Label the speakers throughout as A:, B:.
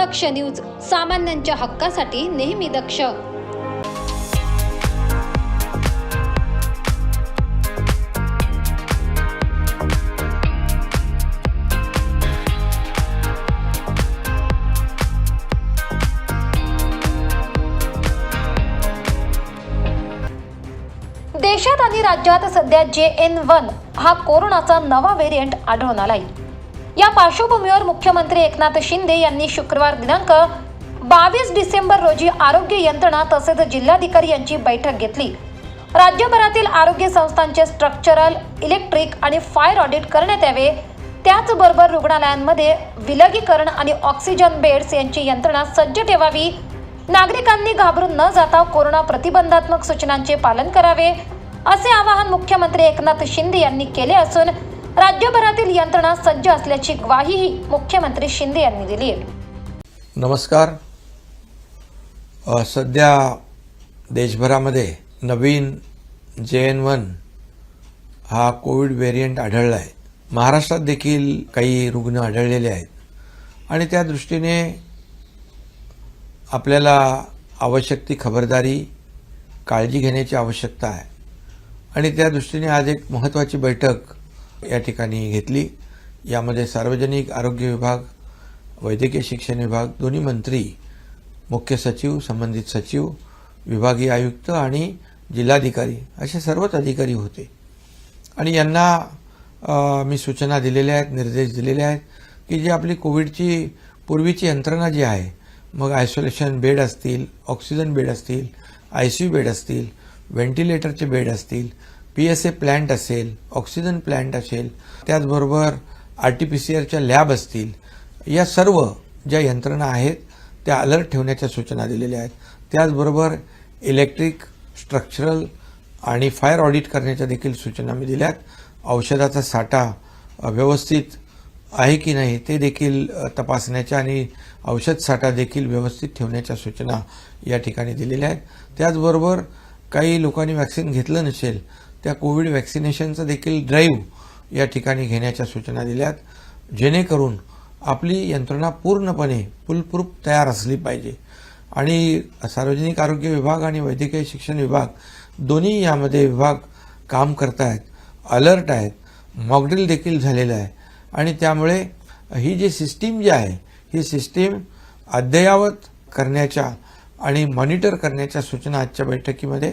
A: दक्ष news सामान्यांच्या हक्कासाठी नेहमी दक्ष. देशात आणि राज्यात सध्या जे एन वन हा कोरोनाचा नवा व्हेरियंट आढळून आलाय. या पार्श्वभूमीवर मुख्यमंत्री एकनाथ शिंदे यांनी शुक्रवार दिनांक बावीस डिसेंबर रोजी आरोग्य यंत्रणा तसेच जिल्हाधिकारी यांची बैठक घेतली. राज्यभरातील आरोग्य संस्थांचे स्ट्रक्चरल इलेक्ट्रिक आणि फायर ऑडिट करण्यात यावे. त्याचबरोबर रुग्णालयांमध्ये विलगीकरण आणि ऑक्सिजन बेड्स यांची यंत्रणा सज्ज ठेवावी. नागरिकांनी घाबरून न जाता कोरोना प्रतिबंधात्मक सूचनांचे पालन करावे. असे आवाहन मुख्यमंत्री एकनाथ शिंदे यांनी केले असून राज्यभरातील यंत्रणा सज्ज असल्याची ग्वाहीही मुख्यमंत्री शिंदे यांनी दिली आहे.
B: नमस्कार. सध्या देशभरामध्ये नवीन जे एन वन हा कोविड व्हेरियंट आढळला आहे. महाराष्ट्रात देखील काही रुग्ण आढळलेले आहेत. आणि त्या दृष्टीने आपल्याला आवश्यक ती खबरदारी काळजी घेण्याची आवश्यकता आहे. आणि त्या दृष्टीने आज एक महत्त्वाची बैठक या ठिकाणी घेतली. यामध्ये सार्वजनिक आरोग्य विभाग वैद्यकीय शिक्षण विभाग दोन्ही मंत्री मुख्य सचिव संबंधित सचिव विभागीय आयुक्त आणि जिल्हाधिकारी असे सर्वच अधिकारी होते. आणि यांना मी सूचना दिलेल्या आहेत निर्देश दिलेले आहेत की जी आपली कोविडची पूर्वीची यंत्रणा जी आहे मग आयसोलेशन बेड असतील ऑक्सिजन बेड असतील आय सी यू बेड असतील व्हेंटिलेटरचे बेड असतील पी एस ए प्लॅन्ट असेल ऑक्सिजन प्लॅन्ट असेल त्याचबरोबर आर टी पी सी आरच्या लॅब असतील या सर्व ज्या यंत्रणा आहेत त्या अलर्ट ठेवण्याच्या सूचना दिलेल्या आहेत. त्याचबरोबर इलेक्ट्रिक स्ट्रक्चरल आणि फायर ऑडिट करण्याच्या देखील सूचना मी दिल्यात. औषधाचा साठा व्यवस्थित आहे की नाही ते देखील तपासण्याच्या आणि औषध साठा देखील व्यवस्थित ठेवण्याच्या सूचना या ठिकाणी दिलेल्या आहेत. त्याचबरोबर काही लोकांनी वॅक्सिन घेतलं नसेल त्या कोविड वॅक्सिनेशनचं देखील ड्राईव्ह या ठिकाणी घेण्याच्या सूचना दिल्यात. जेणेकरून आपली यंत्रणा पूर्णपणे फुलप्रूफ तयार असली पाहिजे. आणि सार्वजनिक आरोग्य विभाग आणि वैद्यकीय शिक्षण विभाग दोन्ही यामध्ये विभाग काम करत आहेत अलर्ट आहेत मॉकड्रिल देखील झालेलं आहे. आणि त्यामुळे ही जी सिस्टीम जी आहे ही सिस्टीम अद्ययावत करण्याच्या आणि मॉनिटर करण्याच्या सूचना आजच्या बैठकीमध्ये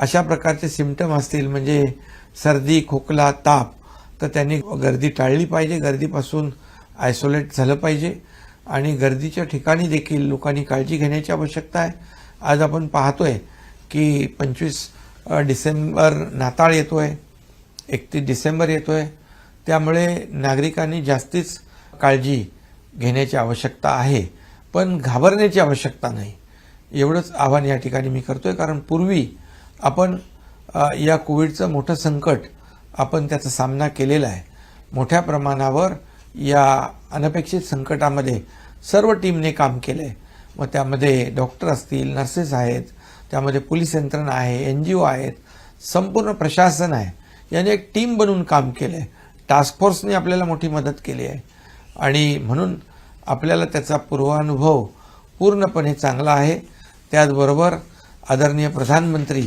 B: अशा प्रकारचे सिमटम असतील म्हणजे सर्दी खोकला ताप तर त्यांनी गर्दी टाळली पाहिजे. गर्दीपासून आयसोलेट झालं पाहिजे. आणि गर्दीच्या ठिकाणी देखील लोकांनी काळजी घेण्याची आवश्यकता आहे. आज आपण पाहतोय की पंचवीस डिसेंबर नाताळ येतोय एकतीस डिसेंबर येतोय. त्यामुळे नागरिकांनी जास्तीच काळजी घेण्याची आवश्यकता आहे. पण घाबरण्याची आवश्यकता नाही. एवढंच आव्हान या ठिकाणी मी करतोय. कारण पूर्वी आपण या कोविडचं मोठं संकट आपण त्याचा सामना केलेला आहे. मोठ्या प्रमाणावर या अनपेक्षित संकटामध्ये सर्व टीमने काम केलं आहे मग त्यामध्ये डॉक्टर असतील नर्सेस आहेत त्यामध्ये पोलीस यंत्रणा आहे एन जी ओ आहेत संपूर्ण प्रशासन आहे. याने एक टीम बनवून काम केलं आहे टास्क फोर्सने आपल्याला मोठी मदत केली आहे. आणि म्हणून आपल्याला त्याचा पूर्वानुभव पूर्णपणे चांगला आहे. त्याचबरोबर आदरणीय प्रधानमंत्री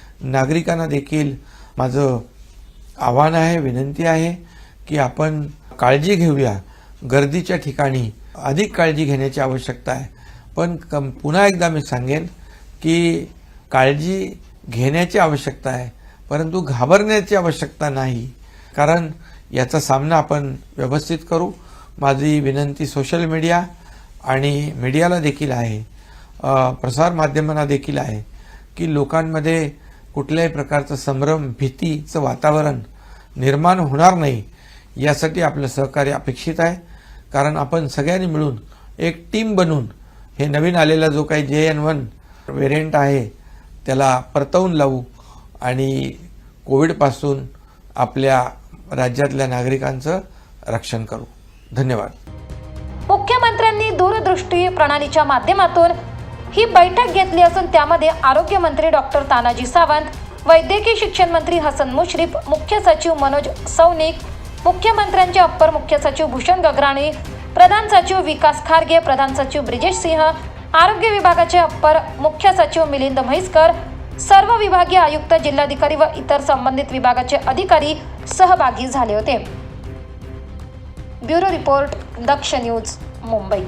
B: नागरिकांना देखील माझं आव्हान आहे विनंती आहे की आपण काळजी घेऊया. गर्दीच्या ठिकाणी अधिक काळजी घेण्याची आवश्यकता आहे. पण कम पुन्हा एकदा मी सांगेन की काळजी घेण्याची आवश्यकता आहे परंतु घाबरण्याची आवश्यकता नाही. कारण याचा सामना आपण व्यवस्थित करू. माझी विनंती सोशल मीडिया आणि मीडियाला देखील आहे. प्रसारमाध्यमांना देखील आहे की लोकांमध्ये कुठल्याही प्रकारचं संभ्रम भीतीचं वातावरण निर्माण होणार नाही यासाठी आपलं सहकार्य अपेक्षित आहे. कारण आपण सगळ्यांनी मिळून एक टीम बनून हे नवीन आलेला जो काही जे एन वन व्हेरियंट आहे त्याला परतवून लावू आणि कोविडपासून आपल्या राज्यातल्या नागरिकांचं रक्षण करू. धन्यवाद.
A: मुख्यमंत्र्यांनी दूरदृष्टी प्रणालीच्या माध्यमातून ही बैठक घेतली असून त्यामध्ये आरोग्यमंत्री डॉक्टर तानाजी सावंत वैद्यकीय शिक्षण मंत्री हसन मुश्रीफ मुख्य सचिव मनोज सौनिक मुख्यमंत्र्यांचे अप्पर मुख्य सचिव भूषण गगराणी प्रधान सचिव विकास खारगे प्रधान सचिव ब्रिजेश सिंह आरोग्य विभागाचे अप्पर मुख्य सचिव मिलिंद म्हैसकर सर्व विभागीय आयुक्त जिल्हाधिकारी व इतर संबंधित विभागाचे अधिकारी सहभागी झाले होते. Bureau report Daksh news Mumbai.